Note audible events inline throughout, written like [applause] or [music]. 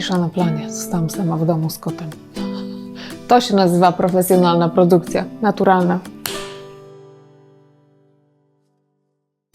cisza na planie. Zostałam sama w domu z kotem. To się nazywa profesjonalna produkcja, naturalna.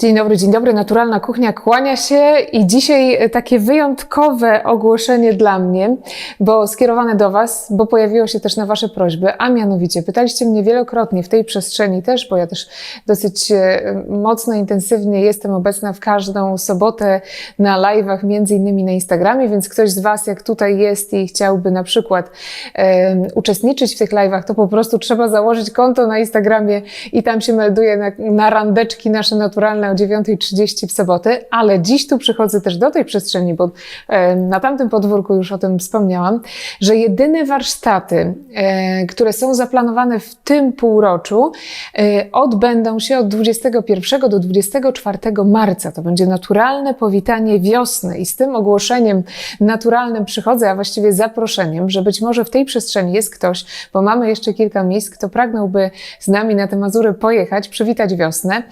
Dzień dobry, dzień dobry. Naturalna Kuchnia kłania się i dzisiaj takie wyjątkowe ogłoszenie dla mnie, bo skierowane do Was, bo pojawiło się też na Wasze prośby, a mianowicie pytaliście mnie wielokrotnie w tej przestrzeni też, bo ja też dosyć e, mocno, intensywnie jestem obecna w każdą sobotę na live'ach, między innymi na Instagramie, więc ktoś z Was, jak tutaj jest i chciałby na przykład e, uczestniczyć w tych live'ach, to po prostu trzeba założyć konto na Instagramie i tam się melduje na, na randeczki nasze naturalne o 9.30 w sobotę, ale dziś tu przychodzę też do tej przestrzeni, bo e, na tamtym podwórku już o tym wspomniałam, że jedyne warsztaty, e, które są zaplanowane w tym półroczu, e, odbędą się od 21 do 24 marca. To będzie naturalne powitanie wiosny i z tym ogłoszeniem naturalnym przychodzę, a właściwie zaproszeniem, że być może w tej przestrzeni jest ktoś, bo mamy jeszcze kilka miejsc, kto pragnąłby z nami na te Mazury pojechać, przywitać wiosnę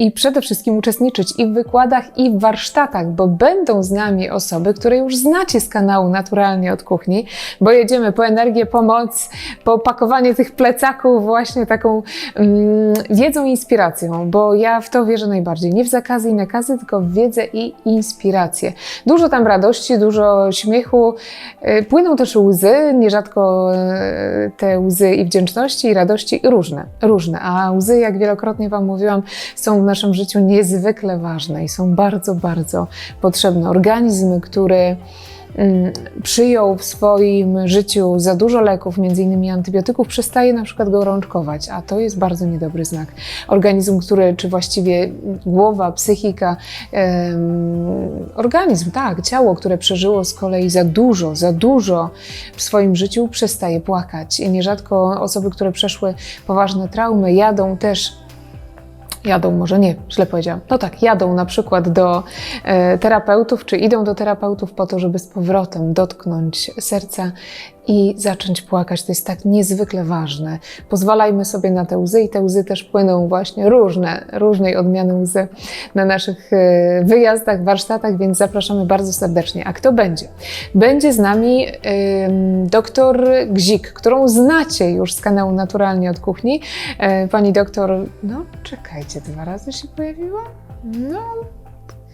i przede wszystkim uczestniczyć i w wykładach, i w warsztatach, bo będą z nami osoby, które już znacie z kanału Naturalnie od Kuchni, bo jedziemy po energię, pomoc, po pakowanie tych plecaków właśnie taką mm, wiedzą i inspiracją, bo ja w to wierzę najbardziej. Nie w zakazy i nakazy, tylko w wiedzę i inspirację. Dużo tam radości, dużo śmiechu, y, płyną też łzy, nierzadko y, te łzy i wdzięczności, i radości różne, różne, a łzy, jak wielokrotnie Wam mówiłam, są w naszym życiu niezwykle ważne i są bardzo, bardzo potrzebne. Organizm, który mm, przyjął w swoim życiu za dużo leków, między innymi antybiotyków, przestaje na przykład gorączkować, a to jest bardzo niedobry znak. Organizm, który, czy właściwie głowa, psychika, organizm, tak, ciało, które przeżyło z kolei za dużo, za dużo w swoim życiu, przestaje płakać. I nierzadko osoby, które przeszły poważne traumy, jadą też jadą, może nie, źle powiedziałam. No tak, jadą na przykład do e, terapeutów, czy idą do terapeutów po to, żeby z powrotem dotknąć serca i zacząć płakać. To jest tak niezwykle ważne. Pozwalajmy sobie na te łzy i te łzy też płyną właśnie różne, różnej odmiany łzy na naszych e, wyjazdach, warsztatach, więc zapraszamy bardzo serdecznie. A kto będzie? Będzie z nami ym, doktor Gzik, którą znacie już z kanału Naturalnie od Kuchni. E, pani doktor, no czekajcie, dwa razy się pojawiła? No,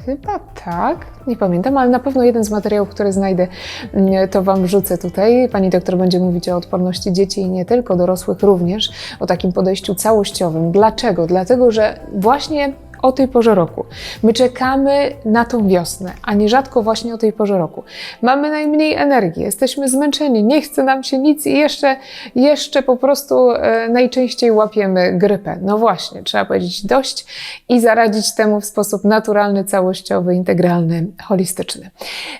Chyba tak, nie pamiętam, ale na pewno jeden z materiałów, które znajdę, mm, to Wam wrzucę tutaj. Pani doktor będzie mówić o odporności dzieci i nie tylko, dorosłych również, o takim podejściu całościowym. Dlaczego? Dlatego, że właśnie o tej porze roku. My czekamy na tą wiosnę, a nierzadko właśnie o tej porze roku. Mamy najmniej energii, jesteśmy zmęczeni, nie chce nam się nic i jeszcze, jeszcze po prostu e, najczęściej łapiemy grypę. No właśnie, trzeba powiedzieć dość i zaradzić temu w sposób naturalny, całościowy, integralny, holistyczny.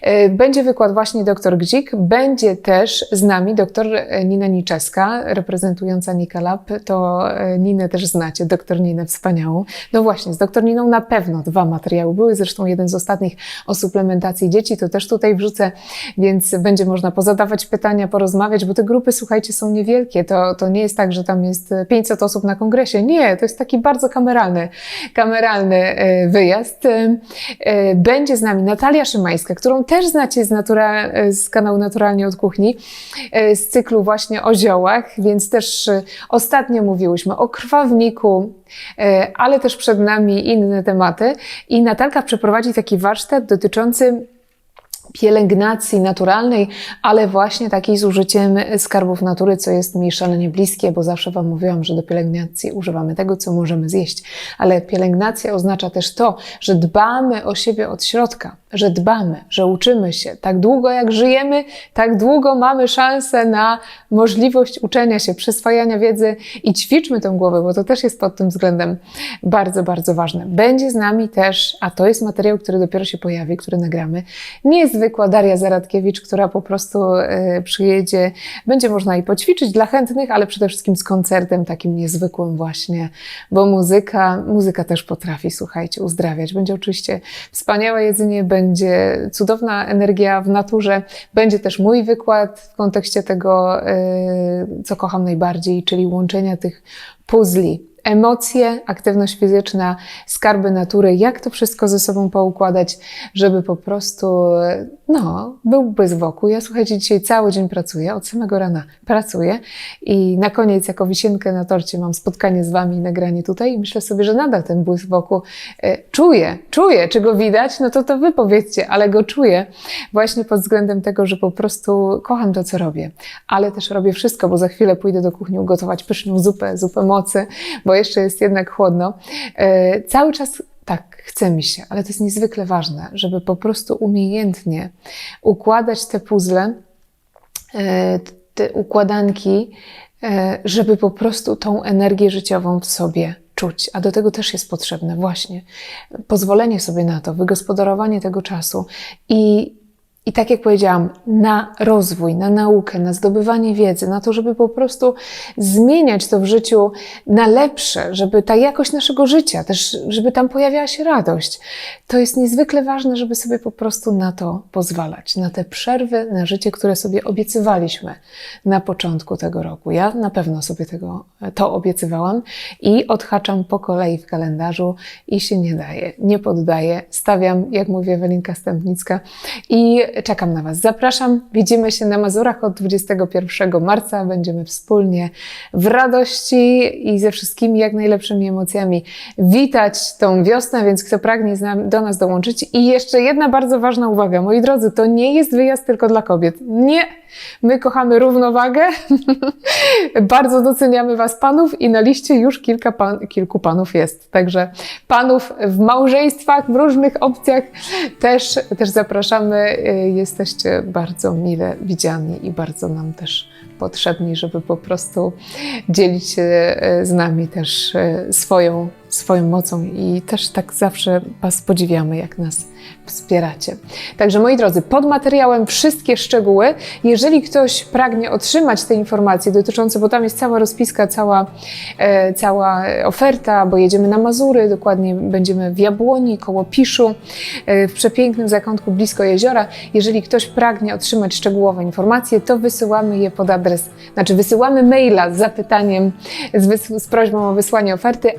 E, będzie wykład właśnie dr Gdzik, będzie też z nami dr Nina Niczeska, reprezentująca Nika Lab. To e, Ninę też znacie, dr Ninę wspaniałą. No właśnie, z dr Niną na pewno dwa materiały były, zresztą jeden z ostatnich o suplementacji dzieci, to też tutaj wrzucę, więc będzie można pozadawać pytania, porozmawiać, bo te grupy, słuchajcie, są niewielkie. To, to nie jest tak, że tam jest 500 osób na kongresie. Nie, to jest taki bardzo kameralny, kameralny e, wyjazd. E, e, Będzie z nami Natalia Szymańska, którą też znacie z, natura, z kanału Naturalnie od Kuchni, z cyklu właśnie o ziołach, więc też ostatnio mówiłyśmy o krwawniku, ale też przed nami inne tematy. I Natalka przeprowadzi taki warsztat dotyczący pielęgnacji naturalnej, ale właśnie takiej z użyciem skarbów natury, co jest mi szalenie bliskie, bo zawsze Wam mówiłam, że do pielęgnacji używamy tego, co możemy zjeść. Ale pielęgnacja oznacza też to, że dbamy o siebie od środka, że dbamy, że uczymy się. Tak długo jak żyjemy, tak długo mamy szansę na możliwość uczenia się, przyswajania wiedzy i ćwiczmy tę głowę, bo to też jest pod tym względem bardzo, bardzo ważne. Będzie z nami też, a to jest materiał, który dopiero się pojawi, który nagramy, niezwykła Daria Zaradkiewicz, która po prostu y, przyjedzie. Będzie można i poćwiczyć dla chętnych, ale przede wszystkim z koncertem takim niezwykłym właśnie, bo muzyka, muzyka też potrafi, słuchajcie, uzdrawiać. Będzie oczywiście wspaniałe jedzenie, będzie cudowna energia w naturze. Będzie też mój wykład w kontekście tego, y, co kocham najbardziej, czyli łączenia tych puzli emocje, aktywność fizyczna, skarby natury, jak to wszystko ze sobą poukładać, żeby po prostu, no, był bez wokół. Ja słuchajcie, dzisiaj cały dzień pracuję, od samego rana pracuję i na koniec, jako wisienkę na torcie, mam spotkanie z Wami i nagranie tutaj i myślę sobie, że nadal ten błysk wokół e, czuję, czuję, czy go widać, no to to Wy powiedzcie, ale go czuję właśnie pod względem tego, że po prostu kocham to, co robię, ale też robię wszystko, bo za chwilę pójdę do kuchni ugotować pyszną zupę, zupę mocy, bo jeszcze jest jednak chłodno. E, cały czas tak, chce mi się, ale to jest niezwykle ważne, żeby po prostu umiejętnie układać te puzzle, e, te układanki, e, żeby po prostu tą energię życiową w sobie czuć. A do tego też jest potrzebne właśnie pozwolenie sobie na to, wygospodarowanie tego czasu i i tak jak powiedziałam, na rozwój, na naukę, na zdobywanie wiedzy, na to, żeby po prostu zmieniać to w życiu na lepsze, żeby ta jakość naszego życia, też żeby tam pojawiała się radość. To jest niezwykle ważne, żeby sobie po prostu na to pozwalać, na te przerwy, na życie, które sobie obiecywaliśmy na początku tego roku. Ja na pewno sobie tego, to obiecywałam i odhaczam po kolei w kalendarzu i się nie daje, nie poddaję. Stawiam, jak mówi Ewelinka Stępnicka i czekam na Was. Zapraszam, widzimy się na Mazurach od 21 marca. Będziemy wspólnie w radości i ze wszystkimi jak najlepszymi emocjami witać tą wiosnę, więc kto pragnie do nas dołączyć. I jeszcze jedna bardzo ważna uwaga, moi drodzy, to nie jest wyjazd tylko dla kobiet. Nie! My kochamy równowagę, [laughs] bardzo doceniamy Was, panów, i na liście już kilka pan, kilku panów jest. Także panów w małżeństwach, w różnych opcjach też, też zapraszamy. Jesteście bardzo mile widziani i bardzo nam też potrzebni, żeby po prostu dzielić się z nami też swoją, swoją mocą i też tak zawsze Was podziwiamy, jak nas wspieracie. Także moi drodzy, pod materiałem wszystkie szczegóły. Jeżeli ktoś pragnie otrzymać te informacje dotyczące, bo tam jest cała rozpiska, cała, e, cała oferta, bo jedziemy na Mazury, dokładnie będziemy w Jabłoni, koło Piszu, e, w przepięknym zakątku blisko jeziora. Jeżeli ktoś pragnie otrzymać szczegółowe informacje, to wysyłamy je pod adres, znaczy wysyłamy maila z zapytaniem, z, z prośbą o wysłanie oferty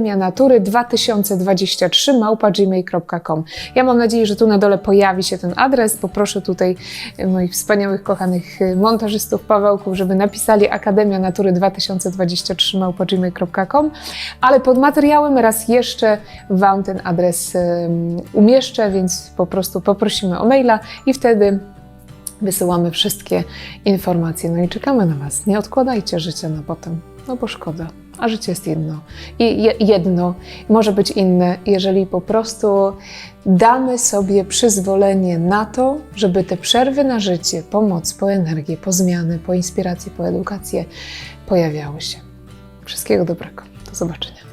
Akademia Natury 2023 małpa gmail.com. Ja mam nadzieję, że tu na dole pojawi się ten adres. Poproszę tutaj moich wspaniałych, kochanych montażystów, Pawełków, żeby napisali Akademia Natury 2023 małpa gmail.com, ale pod materiałem raz jeszcze Wam ten adres um, umieszczę, więc po prostu poprosimy o maila i wtedy wysyłamy wszystkie informacje. No i czekamy na Was. Nie odkładajcie życia na potem, no bo szkoda. A życie jest jedno. I je, jedno może być inne, jeżeli po prostu damy sobie przyzwolenie na to, żeby te przerwy na życie, pomoc, po energię, po zmiany, po inspirację, po edukację pojawiały się. Wszystkiego dobrego. Do zobaczenia.